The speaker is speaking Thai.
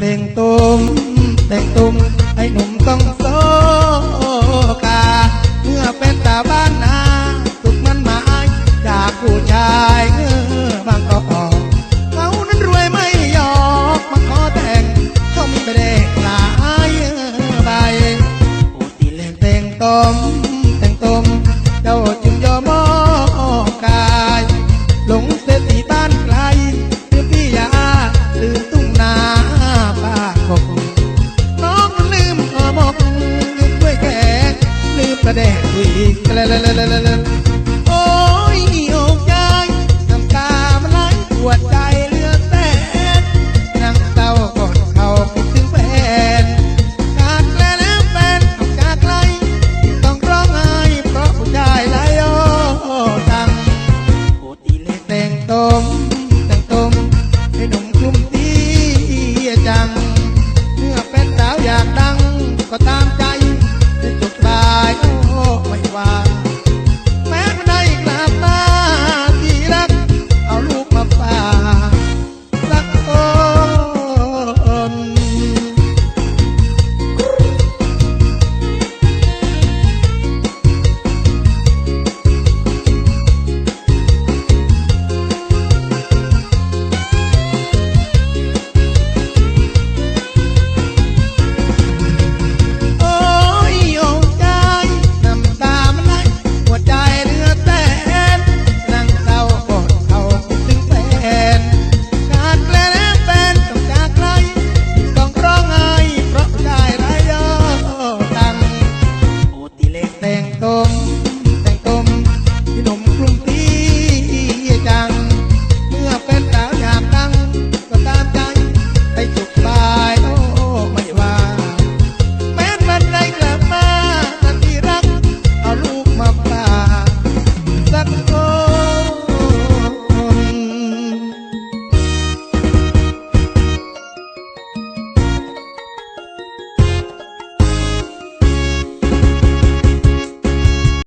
แต่งตุมแต่งตุมไอ้หนุ่มต้องโซกา เมื่อเป็นตาบ้านนาสุขมันหมายจากผู้ชายเออบางกอกเขานั้นรวยไม่ยอกมาขอแต่งเขามีไม่ได้หลายเออใบโอตีเล่นแต่งตมแต่งตมเจ้า ลืมประเด็นอีกละละละละละละโอ้ยโอ้ยายน้ำตามันไหลปวดใจเลือดแต่นั่งเศร้าก่อดเขาคิดถึงแฟนขาดแล้วแฟนออกจากไกลต้องร้องไห้เพราะผู้ชายหลายโอตังโอตีเล็กแต่งตม teng tung